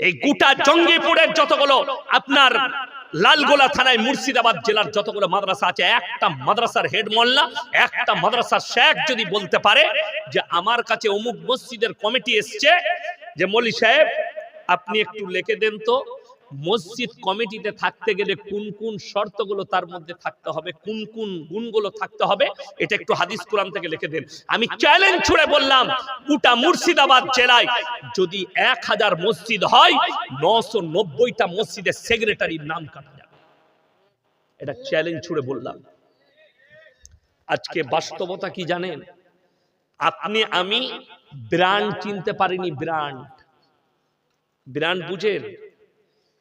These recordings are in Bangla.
এই গোটা জঙ্গিপুরের যতগুলো আপনার লালগোলা থানায় মুর্শিদাবাদ জেলার যতগুলো মাদ্রাসা আছে, একটা মাদ্রাসার হেড মোল্লা, একটা মাদ্রাসার শেখ যদি বলতে পারে যে আমার কাছে অমুক মসজিদের কমিটি এসছে, যে মলি সাহেব, আপনি একটু লিখে দেন তো। মসজিদ কমিটিতে থাকতে গেলে কোন কোন শর্তগুলো তার মধ্যে থাকতে হবে, কোন কোন গুণগুলো থাকতে হবে, এটা একটু হাদিস কোরআন থেকে লিখে দেন। আমি চ্যালেঞ্জ ছুড়ে বললাম, গোটা মুর্শিদাবাদ জেলায় যদি এক হাজার মসজিদ হয়, নশো নব্বইটা মসজিদের সেক্রেটারির নাম কাটা যাবে। এটা চ্যালেঞ্জ ছুড়ে বললাম। আজকে বাস্তবতা কি জানেন? আপনি, আমি ব্র্যান্ড চিনতে পারিনি ব্র্যান্ড। ব্র্যান্ড বুঝেন?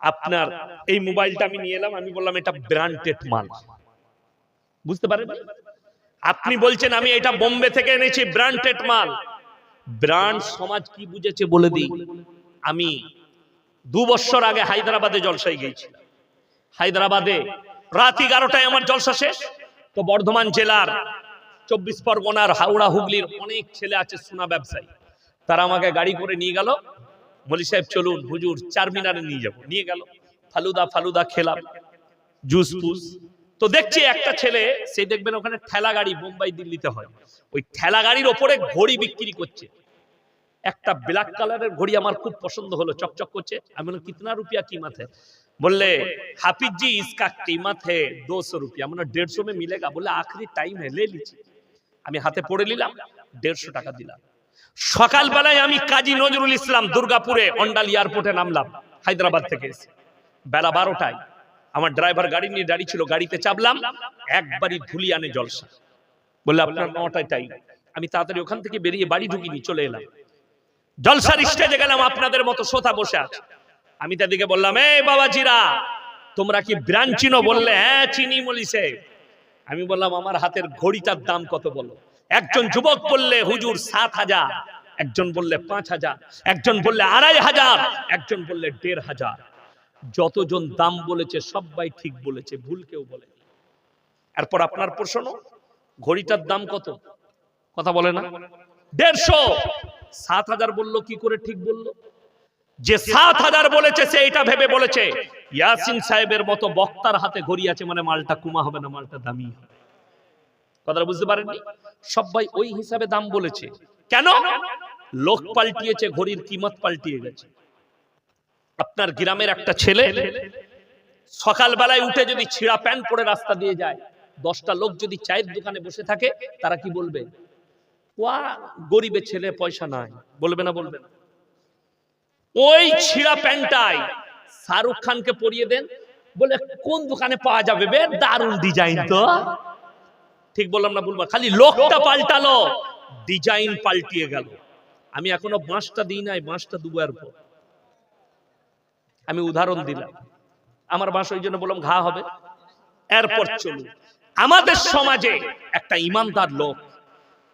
আপনার এই মোবাইলটা আমি নিয়ে এলাম, আমি বললাম এটা ব্র্যান্ডেড মাল। বুঝতে পারেন? আপনি বলছেন, আমি এটা বোম্বে থেকে এনেছি ব্র্যান্ডেড মাল। ব্র্যান্ড সমাজ কি বুঝেছে বলে দিই? আমি দু বছর আগে হায়দ্রাবাদে জলসায় গিয়েছিলাম। হায়দ্রাবাদে রাত এগারোটায় আমার জলসা শেষ। তো বর্ধমান জেলার চব্বিশ পরগনার হাওড়া হুগলির অনেক ছেলে আছে, সোনা ব্যবসায়ী। তারা আমাকে গাড়ি করে নিয়ে গেল। মলি সাহেব, চলুন, হুজুর, চার মিনারে নিয়ে যাব। নিয়ে গেল। ফালুদা ফালুদা খেলাম। জুস ফুস। তো দেখছি একটা ছেলে, সে দেখবেন ওখানে ঠেলা গাড়ি মুম্বাই দিল্লিতে হয়। ওই ঠেলা গাড়ির ওপরে ঘড়ি বিক্রি করছে। একটা ব্ল্যাক কালারের ঘড়ি আমার খুব পছন্দ হলো, চকচক করছে। আমি বললাম, কিতনা রুপিয়া কি মাথে বললে হাফিজ জি ইসকা কিমাত হ্যাঁ দোশো রুপিয়া। মানে দেড়শো মে মিলেগা? বলে আখরি টাইম হ্যাঁ লে লিছি আমি হাতে পড়ে নিলাম, দেড়শো টাকা দিলাম। সকালবেলায় আমি কাজী নজরুল ইসলাম দুর্গাপুরে অন্ডাল এয়ারপোর্টে নামলাম, হায়দ্রাবাদ থেকে। এসে বেলা বারোটায় আমার ড্রাইভার গাড়ি নিয়ে দাঁড়িয়ে ছিল, গাড়িতে চাপলাম, একবারই ধুলিয়ানে জলসা। বললে, আপনার নটায় টাইম আমি তাড়াতাড়ি ওখান থেকে বেরিয়ে বাড়ি ঢুকিনি, চলে এলাম। জলসার স্টেজে গেলাম, আপনাদের মতো শ্রোতা বসে আছে। আমি তাদেরকে বললাম, এই বাবাজিরা, তোমরা কি ব্র্যান্ড চিনো বললে হ্যাঁ চিনি মলিসে আমি বললাম, আমার হাতের ঘড়িটার দাম কত বলো? একজন যুবক বললে, হুজুর, সাত হাজার। একজন বললে, পাঁচ হাজার। একজন বললে, আড়াই হাজার। একজন বললে, দেড় হাজার। যতজন দাম বলেছে, সবাই ঠিক বলেছে, ভুল কেউ বলে এরপর আপনার প্রশ্ন, ঘড়িটার দাম কত? কথা বলে না? দেড়শো। সাত হাজার বলল, কি করে ঠিক বলল? যে সাত হাজার বলেছে, সে এটা ভেবে বলেছে, ইয়াসিন সাহেবের মতো বক্তার হাতে ঘড়ি আছে মানে মালটা কুমা হবে না, মালটা দামি হবে। কথাটা বুঝতে পারেননি? সবাই ওই হিসাবে দাম বলেছে। কেন? লোক পাল্টিয়েছে, ঘড়ির কিমত পাল্টিয়ে গেছে। আপনার গ্রামের একটা ছেলে সকালবেলায় উঠে যদি ছিঁড়া প্যান্ট পরে রাস্তা দিয়ে যায়, দশটা লোক যদি চায়ের দোকানে বসে থাকে, তারা কি বলবে? ওয়া গরিবের ছেলে, পয়সা নাই। বলবে না বলবে ওই ছিঁড়া প্যান্টটাই শাহরুখ খানকে পরিয়ে দেন। বলে, কোন দোকানে পাওয়া যাবে বে? দারুণ ডিজাইন তো। ঠিক বললাম না বলব খালি লোকটা পাল্টালো ডিজাইন পাল্টিয়ে গেল। আমি এখনও বাঁশটা দিই নাই, বাঁশটা দুবো পর। আমি উদাহরণ দিলাম। আমার বাঁশ ওই জন্য বললাম, ঘা হবে। এরপর চলুন। আমাদের সমাজে একটা ইমানদার লোক,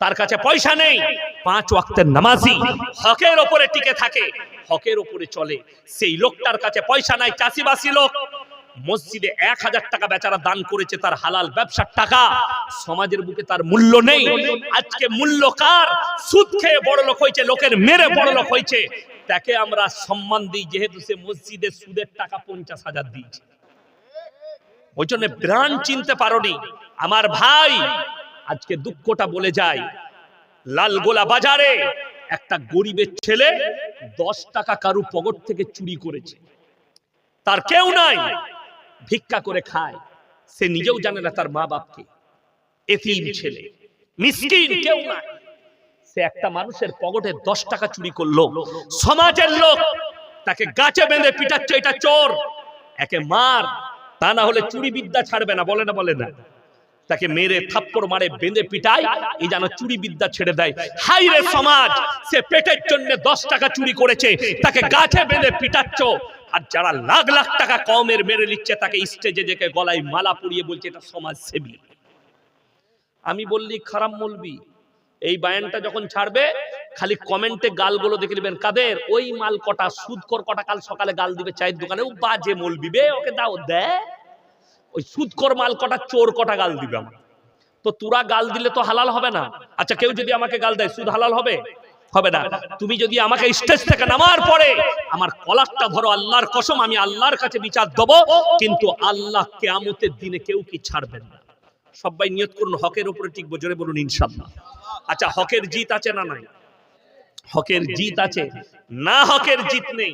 তার কাছে পয়সা নেই, পাঁচ ওয়াক্তের নামাজি, হকের ওপরে টিকে থাকে, হকের ওপরে চলে। সেই লোকটার কাছে পয়সা নাই, চাষিবাসী লোক। মসজিদে এক হাজার টাকা বেচারা দান করেছে তার হালাল ব্যবসার টাকা। সমাজের বুকে তার মূল্য নেই। আজকে মূল্য কার? সুদ খেয়ে বড় লোক হয়েছে, লোকের মেরে বড় লোক হয়েছে। তাকে আমরা সম্মান দিই, যেহেতু সে মসজিদে সুদের টাকা পঞ্চাশ হাজার দিয়েছে। ওই জন্য ব্রান্ড চিনতে পারোনি। আমার ভাই আজকে দুঃখটা বলে যায়। লালগোলা বাজারে একটা গরিবের ছেলে দশ টাকা কারু পকেট থেকে চুরি করেছে। তার কেউ নাই। ভিক্ষা করে খায়। সে নিজেও জানে না তার মা বাপকে। এতিম ছেলে। মিসকিন কেউ নাই। সে একটা মানুষের পকেটে দশ টাকা চুরি করল। সমাজের লোক তাকে গাছে বেঁধে পিটাচ্ছে, এটা চোর। একে মার। তা না হলে চুরি বিদ্যা ছাড়বে না। বলে না বলে না। তাকে মেরে থাপ্পড় মারে বেঁধে পিটায়। এই যেন চুরি বিদ্যা ছেড়ে দেয়। হাই রে সমাজ! সে পেটের জন্য দশ টাকা চুরি করেছে। তাকে গাছে বেঁধে পিটাচ্ছ। আর যারা লাখ লাখ টাকা কমের মেরে নিচ্ছে, তাকে স্টেজে ডেকে গলায় মালা পুড়িয়ে বলছে, এটা সমাজ সেবী আমি বললি, খারাপ মলবি এই বায়ানটা যখন ছাড়বে, খালি কমেন্টে গালগুলো দেখে নেবেন। কাদের? ওই মাল কটা, সুদকর কটা কাল সকালে গাল দিবে চায়ের দোকানে। ও বাজে মলবি বে, ওকে দাও দে ওই সুদকর মাল কটা, চোর কটা গাল দিবে আমার। তো তোরা গাল দিলে তো হালাল হবে না। আচ্ছা কেউ যদি আমাকে গাল দেয়, সুদ হালাল হবে? হবে না। তুমি যদি আমাকে স্টেজ থেকে নামার পরে আমার কলারটা ধরো আল্লাহর কসম, আমি আল্লাহর কাছে বিচার দেবো, কিন্তু আল্লাহ কেয়ামতের দিনে কেউ কি ছাড়বেন না। সবাই নিয়ত করুন, হকের উপরে টিকবো, জোরে বলুন ইনশাল্লাহ আচ্ছা হকের জিত আছে না নাই? হকের জিত আছে। না হকের জিত নেই।